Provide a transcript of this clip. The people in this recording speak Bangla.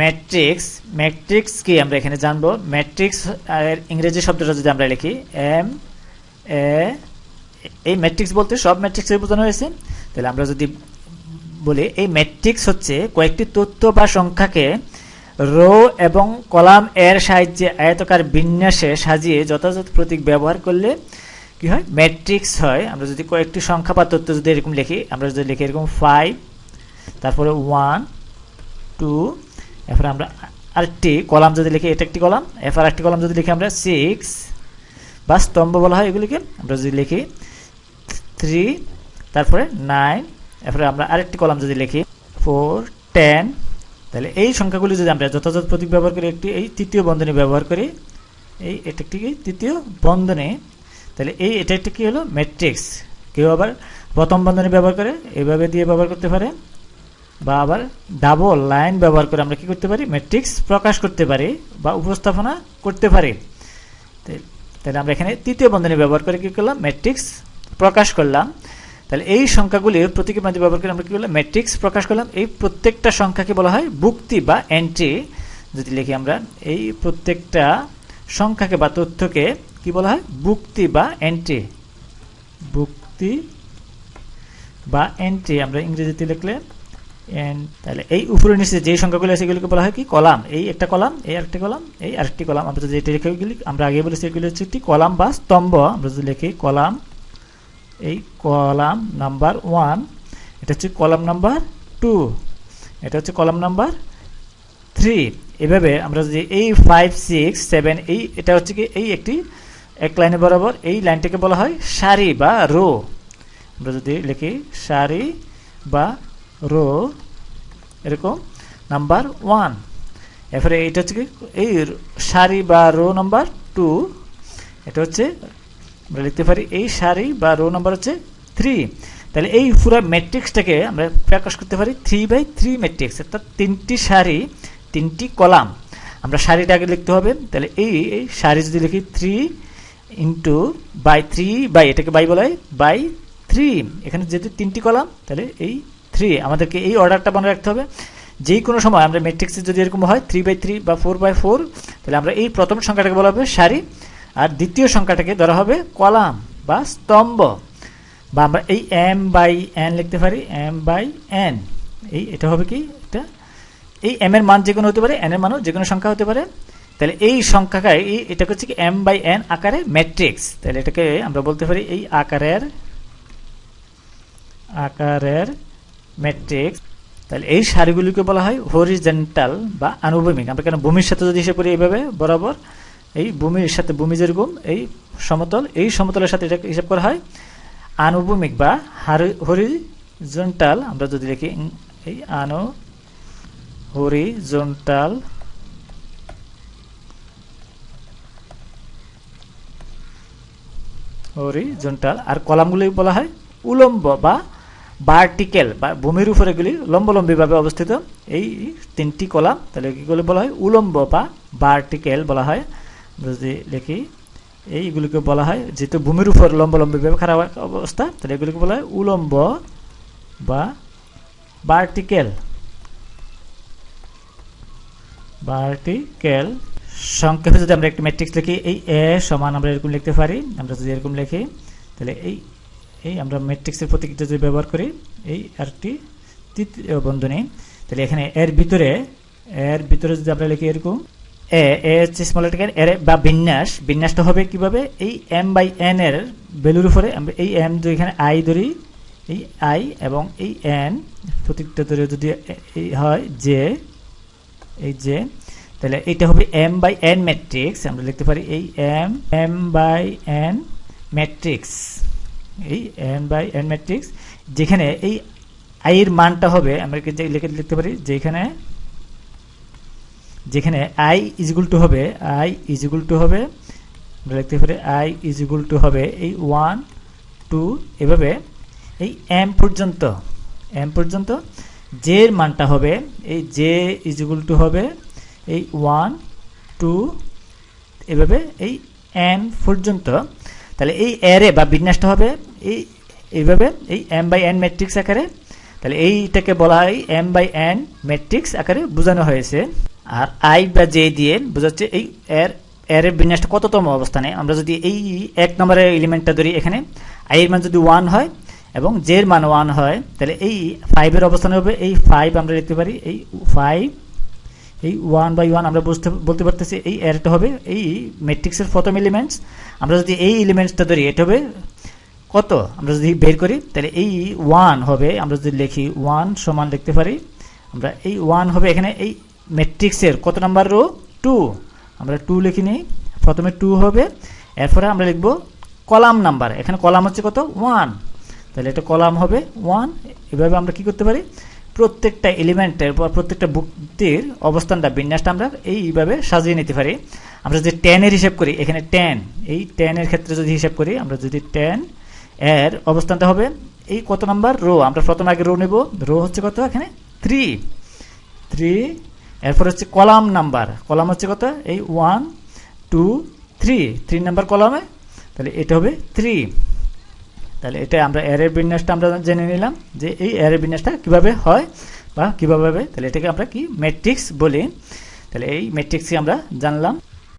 ম্যাট্রিক্স ম্যাট্রিক্স কি আমরা এখানে জানব? ম্যাট্রিক্স এর ইংরেজি শব্দটা যদি আমরা লিখি এম এ এই ম্যাট্রিক্স বলতে সব ম্যাট্রিক্সের বোঝানো হয়েছে, তাহলে আমরা যদি বলি, এই ম্যাট্রিক্স হচ্ছে কয়েকটি তথ্য বা সংখ্যাকে রো এবং কলাম এর সাহায্যে আয়তকার বিন্যাসে সাজিয়ে যথাযথ প্রতীক ব্যবহার করলে কি হয়? ম্যাট্রিক্স হয়। আমরা যদি কয়েকটি সংখ্যা বা তথ্য যদি এরকম লিখি, আমরা যদি লিখি এরকম ফাইভ তারপরে ওয়ান টু এরপরে আমরা আরেকটি কলাম যদি লিখি, এটা একটি কলাম। এরপর আরেকটি কলাম যদি লিখি আমরা সিক্স বা স্তম্ভ বলা হয় এগুলিকে। আমরা যদি লিখি থ্রি তারপরে নাইন এরপরে আমরা আরেকটি কলাম যদি লিখি ফোর টেন তাহলে এই সংখ্যাগুলি যদি আমরা যথাযথ প্রতীক ব্যবহার করি, একটি এই তৃতীয় বন্ধনী ব্যবহার করি, এই এটা একটি তৃতীয় বন্ধনী। তাহলে এই এটা একটি কী হলো? ম্যাট্রিক্স কেউ আবার প্রথম বন্ধনী ব্যবহার করে এইভাবে দিয়ে ব্যবহার করতে পারে। বা আবার ডাবল লাইন ব্যবহার করে আমরা কি করতে পারি? ম্যাট্রিক্স প্রকাশ করতে পারি বা উপস্থাপনা করতে পারি। তাহলে আমরা এখানে তৃতীয় বন্ধনী ব্যবহার করে কি করলাম? ম্যাট্রিক্স প্রকাশ করলাম। তাহলে এই সংখ্যাগুলির প্রতীকের মাঝে ব্যবহার করে আমরা কি করলাম? ম্যাট্রিক্স প্রকাশ করলাম। এই প্রত্যেকটা সংখ্যাকে বলা হয় বুক্তি বা এন্ট্রি যদি লিখি আমরা, এই প্রত্যেকটা সংখ্যাকে বা তথ্যকে কি বলা হয়? বুক্তি বা এন্ট্রি বুক্তি বা এন্ট্রি আমরা ইংরেজিতে লিখলে এন্ড তাহলে এই উপরে নিচে যে সংখ্যাগুলো আছে এগুলোকে বলা হয় কি? কলাম। এই একটা কলাম, এই আরেকটি কলাম, এই আরেকটি কলাম। আমরা যদি এটা লিখে আমরা আগে বলেছি এগুলো হচ্ছে একটি কলাম বা স্তম্ভ। আমরা যদি লিখি কলাম, এই কলাম নাম্বার ওয়ান, এটা হচ্ছে কলাম নাম্বার টু, এটা হচ্ছে কলাম নাম্বার থ্রি। এভাবে আমরা যদি এই ফাইভ, সিক্স, সেভেন, এই, এটা হচ্ছে কি, এই একটি, এক লাইনে বরাবর এই লাইনটাকে বলা হয় সারি বা রো। আমরা যদি লিখি সারি বা রো, এরকম, নাম্বার ওয়ান। এরপরে এটা হচ্ছে এই সারি বা রো নাম্বার টু। এটা হচ্ছে, আমরা লিখতে পারি এই সারি বা রো নাম্বার হচ্ছে থ্রি। তাহলে এই পুরো ম্যাট্রিক্সটাকে আমরা প্রকাশ করতে পারি থ্রি বাই থ্রি ম্যাট্রিক্স, অর্থাৎ তিনটি সারি, তিনটি কলাম। আমরা সারিটা আগে লিখতে হবে, তাহলে এই এই সারি যদি লিখি three into by three, by এটাকে বাই বলা হয় বাই থ্রি। এখানে যেহেতু তিনটি কলাম, তাহলে এই থ্রি আমাদেরকে এই অর্ডারটা মনে রাখতে হবে। যেই কোনো সময় আমরা ম্যাট্রিক্সে যদি এরকম হয় থ্রি বাই থ্রি বা ফোর বাই ফোর তাহলে আমরা এই প্রথম সংখ্যাটাকে বলা হবে সারি, আর দ্বিতীয় সংখ্যাটাকে ধরা হবে কলাম বা স্তম্ভ। বা আমরা এই এম বাই এন লিখতে পারি এম বাই এন এই, এটা হবে কি? এটা, এই এম এর মান যে কোনো হতে পারে এন এর মানও যে কোনো সংখ্যা হতে পারে। তাহলে এই সংখ্যাকে এই এটা হচ্ছে কি এম বাই এন আকারে ম্যাট্রিক্স তাহলে এটাকে আমরা বলতে পারি এই আকারের আকারের ম্যাট্রিক্স তাহলে এই সারিগুলিকে বলা হয় হরিজেন্টাল বা আনুভূমিক। আমরা কেন ভূমির সাথে যদি হিসেবে করি এইভাবে, বরাবর, এই ভূমির সাথে ভূমি যেরকম এই সমতল, এই সমতলের সাথে এটা হিসাব করা হয় আনুভূমিক বা হরিজন্টাল আমরা যদি লিখি এই আনু হরিজন্টাল হরিজন্টাল আর কলামগুলি বলা হয় উলম্ব বা ভার্টিক্যাল বা ভূমির উপরে এগুলি লম্বলম্বীভাবে অবস্থিত, এই তিনটি কলাম, তাহলে কীগুলি বলা হয়? উলম্ব বা ভার্টিক্যাল বলা হয়। যদি লিখি, এইগুলিকে বলা হয়, যেহেতু ভূমির উপর লম্বলম্বীভাবে খারাপ অবস্থা, তাহলে এগুলিকে বলা হয় উলম্ব বা ভার্টিক্যাল ভার্টিক্যাল সংক্ষেপে যদি আমরা একটি ম্যাট্রিক্স লিখি, এই এ সমান আমরা এরকম লিখতে পারি, আমরা যদি এরকম লিখি, তাহলে এই এই আমরা ম্যাট্রিক্সের প্রতীকটা যদি ব্যবহার করি, এই আরটি তৃতীয় বন্ধনী। তাহলে এখানে এর ভিতরে এর ভিতরে যদি আমরা লিখি এরকম, এ এ হচ্ছে স্মল এর বা বিন্যাস। বিন্যাসটা হবে কীভাবে? এই এম বাই এন এর ভ্যালুর উপরে আমরা এই এম যদি এখানে আই ধরি, এই আই এবং এই এন প্রতীকটা ধরে যদি এই হয় যে এই যে তাহলে এটা হবে এম বাই এন ম্যাট্রিক্স আমরা লিখতে পারি এই M M by N matrix এই এন বাই এন ম্যাট্রিক্স যেখানে এই আই এর মানটা হবে, আমরা লিখে লিখতে পারি? যেখানে যেখানে আই ইজিগুল টু হবে আই ইজিগুল টু হবে, আমরা লিখতে পারি আই ইজিগুল টু হবে এই ওয়ান টু এভাবে এই এম পর্যন্ত এম পর্যন্ত জের মানটা হবে, এই জে ইজিগুল টু হবে, এই ওয়ান টু এভাবে এই এন পর্যন্ত তাহলে এই এরে বা বিন্যাসটা হবে এই, এইভাবে, এই এম বাই এন ম্যাট্রিক্স আকারে। তাহলে এইটাকে বলা হয় এম বাই এন ম্যাট্রিক্স আকারে বোঝানো হয়েছে। আর আই বা জে দিয়ে বোঝাচ্ছে এই এর এর বিন্যাসটা কততম অবস্থানে। আমরা যদি এই এক নম্বরের এলিমেন্টটা ধরি এখানে আই এর মান যদি ওয়ান হয় এবং জে এর মান ওয়ান হয়, তাহলে এই ফাইভের অবস্থান হবে। এই ফাইভ আমরা লিখতে পারি, এই ফাইভ এই ওয়ান বাই ওয়ান আমরা বুঝতে, বলতে পারতেছি এই এরটা হবে, এই ম্যাট্রিক্সের প্রথম এলিমেন্টস আমরা যদি এই এলিমেন্টসটা ধরি, এটা হবে কত? আমরা যদি বের করি, তাহলে এই ওয়ান হবে, আমরা যদি লিখি ওয়ান সমান লিখতে পারি, আমরা এই ওয়ান হবে এখানে এই ম্যাট্রিক্সের কত নাম্বার রো টু আমরা টু লিখি নিই প্রথমে টু হবে, এরপরে আমরা লিখব কলাম নাম্বার এখানে কলাম হচ্ছে কত? ওয়ান তাহলে এটা কলাম হবে ওয়ান এভাবে আমরা কি করতে পারি? প্রত্যেকটা এলিমেন্টের বা প্রত্যেকটা বুকটির অবস্থানটা, বিন্যাসটা আমরা এইভাবে সাজিয়ে নিতে পারি। আমরা যদি টেনের হিসেব করি, এখানে টেন এই টেনের ক্ষেত্রে যদি হিসেব করি, আমরা যদি টেন এর অবস্থানটা হবে, এই কত নাম্বার? রো। আমরা প্রথম আগে রো নেব। রো হচ্ছে কত? এখানে থ্রি থ্রি এরপর হচ্ছে কলাম নাম্বার। কলাম হচ্ছে কত? এই one two three three number কলামে, তাহলে এটা হবে থ্রি তাহলে এটা আমরা অ্যারের বিন্যাসটা আমরা জেনে নিলাম যে এই অ্যারের বিন্যাসটা কীভাবে হয় বা কীভাবে হবে। তাহলে এটাকে আমরা কি ম্যাট্রিক্স বলি? তাহলে এই ম্যাট্রিক্সই আমরা জানলাম।